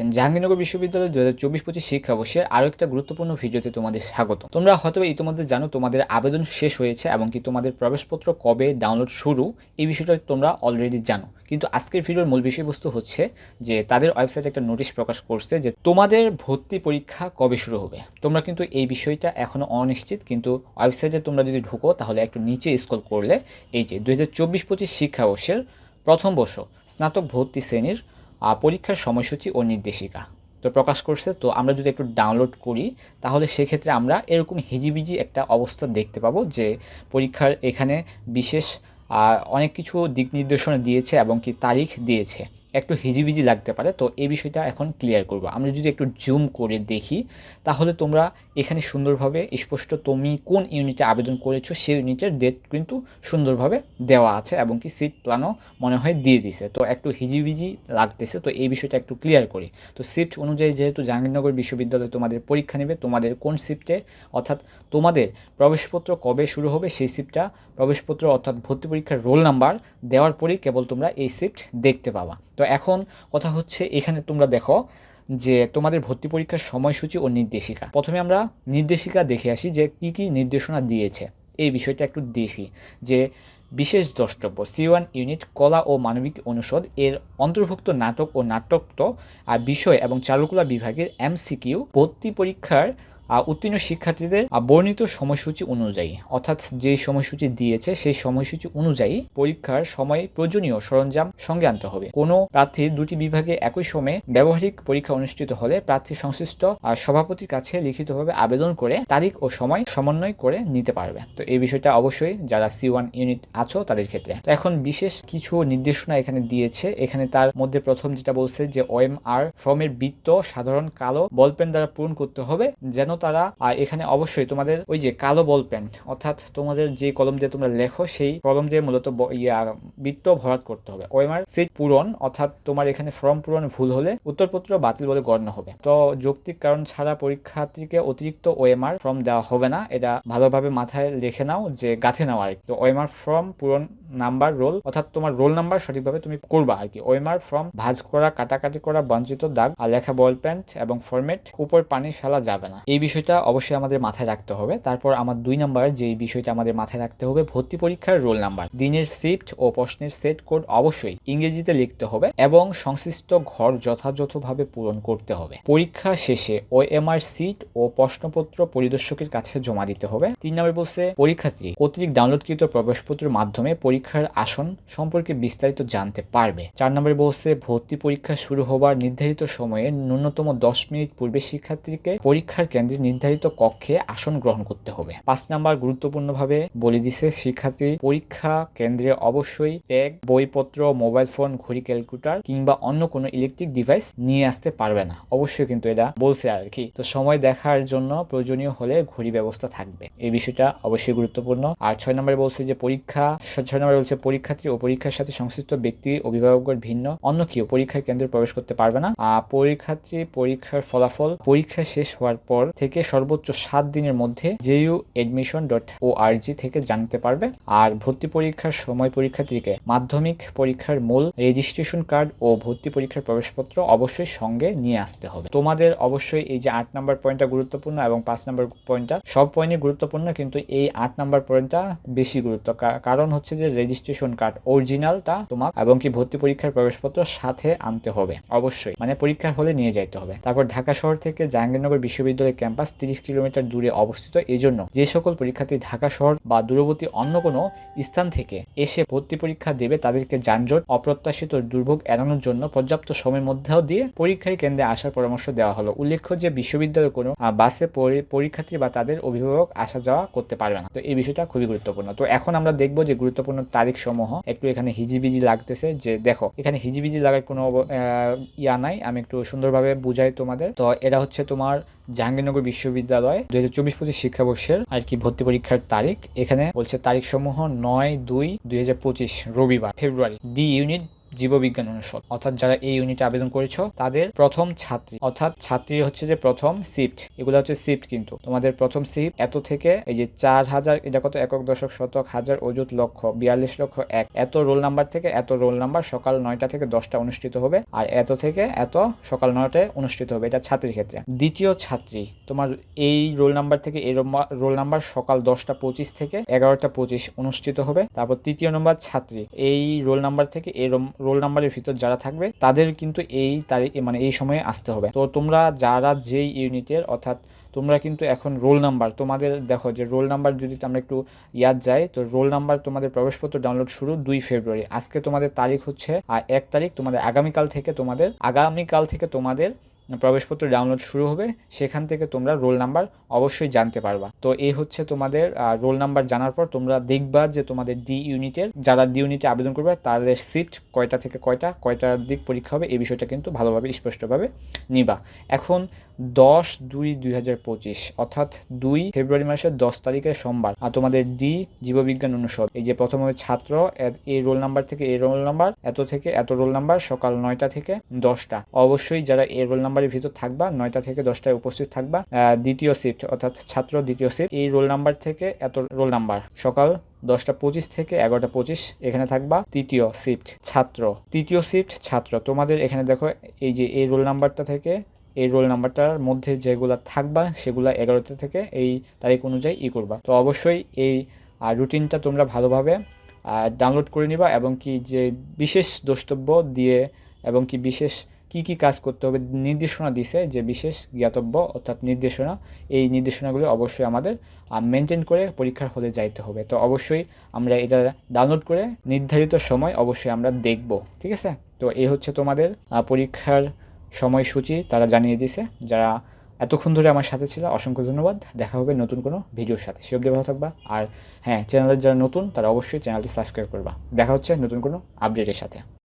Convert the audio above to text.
করছেন জাহাঙ্গীরনগর বিশ্ববিদ্যালয়ের দু হাজার চব্বিশ পঁচিশ শিক্ষাবর্ষের আরও একটা গুরুত্বপূর্ণ ভিডিওতে তোমাদের স্বাগত তোমরা হয়তো ইতিমধ্যে জানো, তোমাদের আবেদন শেষ হয়েছে এবং কি তোমাদের প্রবেশপত্র কবে ডাউনলোড শুরু, এই বিষয়টা তোমরা অলরেডি জানো। কিন্তু আজকের ভিডিওর মূল বিষয়বস্তু হচ্ছে যে, তাদের ওয়েবসাইটে একটা নোটিশ প্রকাশ করছে যে, তোমাদের ভর্তি পরীক্ষা কবে শুরু হবে। তোমরা কিন্তু এই বিষয়টা এখনও অনিশ্চিত, কিন্তু ওয়েবসাইটে তোমরা যদি ঢুকো, তাহলে একটু নিচে স্ক্রল করলে, এই যে দু হাজার চব্বিশ পঁচিশ শিক্ষাবর্ষের প্রথম বর্ষ, স্নাতক ভর্তি শ্রেণির পরীক্ষার সময়সূচি ও নির্দেশিকা তো প্রকাশ করছে। তো আমরা যদি একটু ডাউনলোড করি, তাহলে সেক্ষেত্রে আমরা এরকম হিজিবিজি একটা অবস্থা দেখতে পাবো যে পরীক্ষার এখানে বিশেষ অনেক কিছু দিক নির্দেশনা দিয়েছে এবং কি তারিখ দিয়েছে। একটু হিজিবিজি লাগতে পারে, তো এই বিষয়টা এখন ক্লিয়ার করব। আমরা যদি একটু জুম করে দেখি, তাহলে তোমরা এখানে সুন্দরভাবে স্পষ্ট তুমি কোন ইউনিটে আবেদন করেছ, সেই ইউনিটের ডেট কিন্তু সুন্দরভাবে দেওয়া আছে এবং কি সিট প্ল্যানও মনে হয় দিয়ে দিছে তো একটু হিজিবিজি লাগতেছে, তো এই বিষয়টা একটু ক্লিয়ার করি। তো সিফট অনুযায়ী যেহেতু জাহাঙ্গীরনগর বিশ্ববিদ্যালয় তোমাদের পরীক্ষা নেবে, তোমাদের কোন শিফটে অর্থাৎ তোমাদের প্রবেশপত্র কবে শুরু হবে, সেই শিফটটা প্রবেশপত্র অর্থাৎ ভর্তি পরীক্ষার রোল নাম্বার দেওয়ার পরেই কেবল তোমরা এই শিফট দেখতে পাবা। তো এখন কথা হচ্ছে এখানে তোমরা দেখো যে তোমাদের ভর্তি পরীক্ষার সময়সূচি ও নির্দেশিকা। প্রথমে আমরা নির্দেশিকা দেখে আসি যে কি কি নির্দেশনা দিয়েছে। এই বিষয়টা একটু দেখি যে বিশেষ দ্রষ্টব্য সি ওয়ান ইউনিট কলা ও মানবিক অনুষদ এর অন্তর্ভুক্ত নাটক ও নাট্যত্ব আর বিষয় এবং চারুকলা বিভাগের এমসিকিউ ভর্তি পরীক্ষার উত্তীর্ণ শিক্ষার্থীদের বর্ণিত সময়সূচি অনুযায়ী, অর্থাৎ যে সময়সূচি দিয়েছে সেই সময়সূচি অনুযায়ী পরীক্ষার সময় প্রয়োজনীয় সরঞ্জাম সঙ্গে আনতে হবে। কোনো প্রার্থী দুটি বিভাগে একই সময়ে ব্যবহারিক পরীক্ষা অনুষ্ঠিত হলে প্রার্থী সংশ্লিষ্ট সভাপতির কাছে লিখিতভাবে আবেদন করে তারিখ ও সময় সমন্বয় করে নিতে পারবে। তো এই বিষয়টা অবশ্যই যারা সি ওয়ান ইউনিট আছো তাদের ক্ষেত্রে। তো এখন বিশেষ কিছু নির্দেশনা এখানে দিয়েছে। এখানে তার মধ্যে প্রথম যেটা বলছে যে ওএম আর ফর্মের বৃত্ত সাধারণ কালো বল পেন দ্বারা পূরণ করতে হবে যেন তারা এখানে অবশ্যই তোমাদের ওই যে কালো বল পেন অর্থাৎ তোমাদের যে কলম দিয়ে তোমরা লেখো, সেই কলম দিয়ে মূলত বৃত্ত ভরাট করতে হবে। ওএমআর সিট পূরণ, অর্থাৎ তোমার এখানে ফর্ম পূরণ ভুল হলে উত্তরপত্র বাতিল বলে গণ্য হবে। তো যৌক্তিক কারণ ছাড়া পরীক্ষার্থীকে অতিরিক্ত ওএমআর ফর্ম দেওয়া হবে না, এটা ভালোভাবে মাথায় লিখে নাও যে গাঁথে নাও আর। তো ওএমআর ফর্ম পূরণ নাম্বার রোল, অর্থাৎ তোমার রোল নাম্বার সঠিকভাবে তুমি করবা আর কি। ওএমআর ফর্ম ভাঁজ করা, কাটাকাটি করা, বঞ্চিত দাগ, আর লেখা বল প্যান্ট এবং ফরম্যাট উপর পানি ফেলা যাবে না। এই বিষয়টা অবশ্যই আমাদের মাথায় রাখতে হবে। তারপর আমার দুই নাম্বার যে বিষয়টা আমাদের মাথায় রাখতে হবে, ভর্তি পরীক্ষার রোল নাম্বার। দিনের শিফট ও প্রশ্নের সেট কোড অবশ্যই ইংরেজিতে লিখতে হবে এবং সংশ্লিষ্ট ঘর যথাযথভাবে পূরণ করতে হবে। পরীক্ষা শেষে ওএমআর সিট ও প্রশ্নপত্র পরিদর্শকের কাছে জমা দিতে হবে। তিন নম্বর বলছে, পরীক্ষার্থী কর্তৃক ডাউনলোডকৃত প্রবেশপত্রের মাধ্যমে পরীক্ষার আসন সম্পর্কে বিস্তারিত জানতে পারবে। চার নম্বরে বলছে, ভর্তি পরীক্ষা শুরু হবার নির্ধারিত সময়ে ন্যূনতম দশ মিনিট পূর্বে শিক্ষার্থীকে পরীক্ষার কেন্দ্রে নির্ধারিত কক্ষে আসন গ্রহণ করতে হবে। পাঁচ নাম্বার গুরুত্বপূর্ণভাবে বলে দিছে শিক্ষার্থী পরীক্ষা কেন্দ্রে অবশ্যই ব্যাগ বইপত্র, মোবাইল ফোন, ঘড়ি ক্যালকুলেটর কিংবা অন্য কোনো ইলেকট্রিক ডিভাইস নিয়ে আসতে পারবে না। অবশ্যই কিন্তু এটা বলছে আর কি। তো সময় দেখার জন্য প্রয়োজনীয় হলে ঘড়ি ব্যবস্থা থাকবে। এই বিষয়টা অবশ্যই গুরুত্বপূর্ণ। আর ছয় নম্বরে বলছে যে পরীক্ষা ছয় নম্বরে বলছে পরীক্ষার্থী ও পরীক্ষার সাথে সংশ্লিষ্ট ব্যক্তি অভিভাবকের ভিন্ন। অন্য কেউ পরীক্ষার কেন্দ্রে প্রবেশ করতে পারবে না। পরীক্ষার্থী পরীক্ষার ফলাফল পরীক্ষা শেষ হওয়ার পর থেকে সর্বোচ্চ সাত দিনের মধ্যে JU admission dot org থেকে জানতে পারবে। আর ভর্তি পরীক্ষার সময় পরীক্ষার্থীকে মাধ্যমিক পরীক্ষার মূল রেজিস্ট্রেশন কার্ড ও ভর্তি পরীক্ষার প্রবেশপত্র অবশ্যই সঙ্গে নিয়ে আসতে হবে। তোমাদের অবশ্যই এই যে আট নাম্বার পয়েন্টটা গুরুত্বপূর্ণ এবং পাঁচ নাম্বার পয়েন্টটা সব পয়েন্টই গুরুত্বপূর্ণ, কিন্তু এই আট নাম্বার পয়েন্টটা বেশি গুরুত্ব। কারণ হচ্ছে যে রেজিস্ট্রেশন কার্ড অরিজিনালটা তোমার এবং কি ভর্তি পরীক্ষার প্রবেশপত্র সাথে আনতে হবে। অবশ্যই। মানে পরীক্ষা হলে নিয়ে যাইতে হবে। তারপর ঢাকা শহর থেকে জাহাঙ্গীরনগর বিশ্ববিদ্যালয় ক্যাম্পাস তিরিশ কিলোমিটার দূরে অবস্থিত। এজন্য যে সকল পরীক্ষার্থী ঢাকা শহর বা দূরবর্তী অন্য কোনো স্থান থেকে এসে ভর্তি পরীক্ষা দেবে, তাদেরকে যানজট, অপ্রত্যাশিত দুর্ভোগ এড়ানোর জন্য পর্যাপ্ত সময়ের মধ্যেও দিয়ে পরীক্ষায় কেন্দ্রে আসার পরামর্শ দেওয়া হলো। উল্লেখ্য যে বিশ্ববিদ্যালয়ে কোনো বাসে পরি- পরীক্ষার্থী বা তাদের অভিভাবক আসা যাওয়া করতে পারবে না। তো এই বিষয়টা খুবই গুরুত্বপূর্ণ। তো এখন আমরা দেখব যে গুরুত্বপূর্ণ তারিখ সমূহ একটু এখানে হিজিবিজি লাগতেছে যে দেখো, এখানে হিজিবিজি লাগার কোনো ইয়া নাই। আমি একটু সুন্দরভাবে বুঝাই তোমাদের। তো এটা হচ্ছে তোমার জাহাঙ্গীরনগর বিশ্ববিদ্যালয় দুই হাজার চব্বিশ পঁচিশ শিক্ষাবর্ষের আর কি ভর্তি পরীক্ষার তারিখ। এখানে বলছে তারিখ সমূহ নয় দুই দুই রবিবার, ফেব্রুয়ারি। দি ইউনিট জীববিজ্ঞান অনুষদ। অর্থাৎ যারা এই ইউনিটে আবেদন করেছ, তাদের প্রথম ছাত্রী। অর্থাৎ ছাত্রী হচ্ছে যে প্রথম শিফট এগুলো হচ্ছে শিফট কিন্তু। তোমাদের প্রথম শিফট এত থেকে এই যে চার হাজার, এটা কত? একক দশক শতক হাজার অযুত লক্ষ, বিয়াল্লিশ লক্ষ এক। এত রোল নাম্বার থেকে এত রোল নাম্বার সকাল নয়টা থেকে দশটা অনুষ্ঠিত হবে, আর এত থেকে এত সকাল নয়টায় অনুষ্ঠিত হবে এটা ছাত্রীর ক্ষেত্রে। দ্বিতীয় ছাত্রী, তোমার এই রোল নাম্বার থেকে এই রোল নাম্বার সকাল দশটা পঁচিশ থেকে এগারোটা পঁচিশ অনুষ্ঠিত হবে। তারপর তৃতীয় নম্বর ছাত্রী, এই রোল নাম্বার থেকে এই রোল নাম্বারের ভিতর যারা থাকবে, তাদের কিন্তু এই তারিখ মানে এই সময়ে আসতে হবে। তো তোমরা যারা যেই ইউনিটের, অর্থাৎ তোমরা কিন্তু এখন রোল নাম্বার, তোমাদের দেখো যে রোল নাম্বার যদি আমরা একটু ইয়াদ যাই, তো রোল নাম্বার তোমাদের প্রবেশপত্র ডাউনলোড শুরু দুই ফেব্রুয়ারি। আজকে তোমাদের তারিখ হচ্ছে, আর এক তারিখ তোমাদের আগামীকাল থেকে তোমাদের, আগামীকাল থেকে তোমাদের প্রবেশপত্র ডাউনলোড শুরু হবে, সেখান থেকে তোমরা রোল নাম্বার অবশ্যই জানতে পারবা। তো এই হচ্ছে তোমাদের রোল নাম্বার জানার পর তোমরা দেখবা যে তোমাদের ডি ইউনিটের যারা ডি ইউনিটে আবেদন করবে, তাদের শিফট কয়টা থেকে কয়টা, কয়টার দিক পরীক্ষা হবে, এই বিষয়টা কিন্তু ভালোভাবে, স্পষ্টভাবে নিবা। এখন দশ দুই দুই হাজার পঁচিশ, অর্থাৎ দুই ফেব্রুয়ারি মাসের দশ তারিখের সোমবার। আর তোমাদের ডি জীববিজ্ঞান অনুষদ। এই যে প্রথমে ছাত্র এই রোল নাম্বার থেকে এই রোল নাম্বার, এত থেকে এত রোল নাম্বার, সকাল নয়টা থেকে দশটা। অবশ্যই যারা এই রোল নাম্বারের ভিতর থাকবা, নয়টা থেকে দশটায় উপস্থিত থাকবা দ্বিতীয় শিফট অর্থাৎ ছাত্র দ্বিতীয় শিফট এই রোল নাম্বার থেকে এত রোল নাম্বার। সকাল দশটা পঁচিশ থেকে এগারোটা পঁচিশ এখানে থাকবা, তৃতীয় শিফট ছাত্র। তৃতীয় শিফট ছাত্র। তোমাদের এখানে দেখো, এই যে এই রোল নাম্বারটা থেকে এই রোল নাম্বারটার মধ্যে যেগুলা থাকবা, সেগুলা এগারোটা থেকে এই তারিখ অনুযায়ী ই করবা। তো অবশ্যই এই রুটিনটা তোমরা ভালোভাবে ডাউনলোড করে নিবা এবং কি যে বিশেষ দ্রষ্টব্য দিয়ে এবং কি বিশেষ কি কি কাজ করতে হবে নির্দেশনা দিছে যে বিশেষ জ্ঞাতব্য অর্থাৎ নির্দেশনা, এই নির্দেশনাগুলো অবশ্যই আমাদের মেনটেন করে পরীক্ষার হলে যাইতে হবে। তো অবশ্যই আমরা এটা ডাউনলোড করে নির্ধারিত সময় অবশ্যই আমরা দেখব, ঠিক আছে? তো এই হচ্ছে তোমাদের পরীক্ষার সময়সূচি তারা জানিয়ে দিয়েছে। যারা এতক্ষণ ধরে আমার সাথে ছিল, অসংখ্য ধন্যবাদ। দেখা হবে নতুন কোনো ভিডিওর সাথে। সে অবধি ভালো থাকবা। আর হ্যাঁ চ্যানেলের যারা নতুন, তারা অবশ্যই চ্যানেলটি সাবস্ক্রাইব করবা। দেখা হচ্ছে নতুন কোনো আপডেটের সাথে।